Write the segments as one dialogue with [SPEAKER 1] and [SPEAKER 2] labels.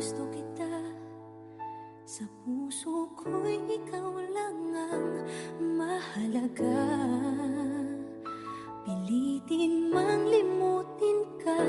[SPEAKER 1] gusto kita. Sa puso ko'y ikaw lang ang mahalaga. Pilitin mang limutin ka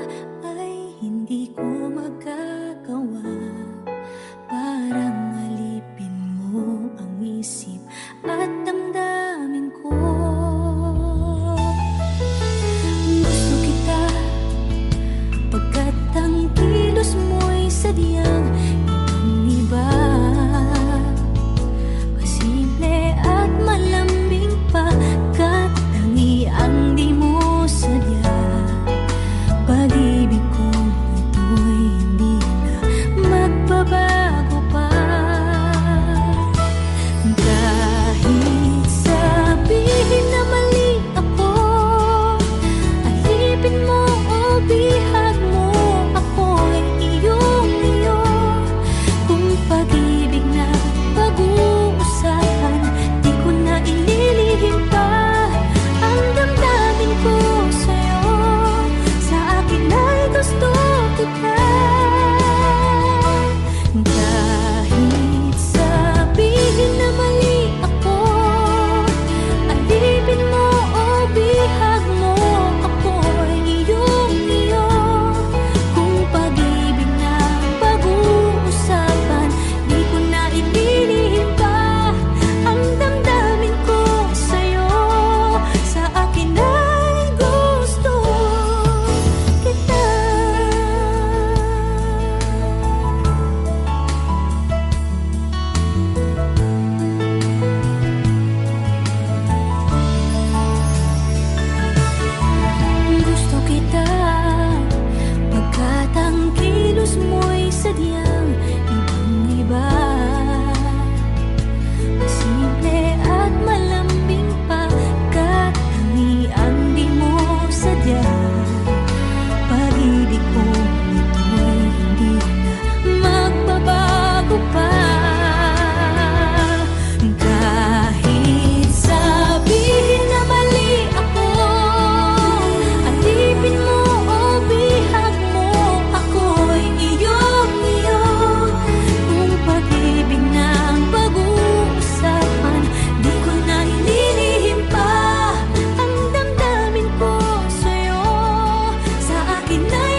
[SPEAKER 1] night.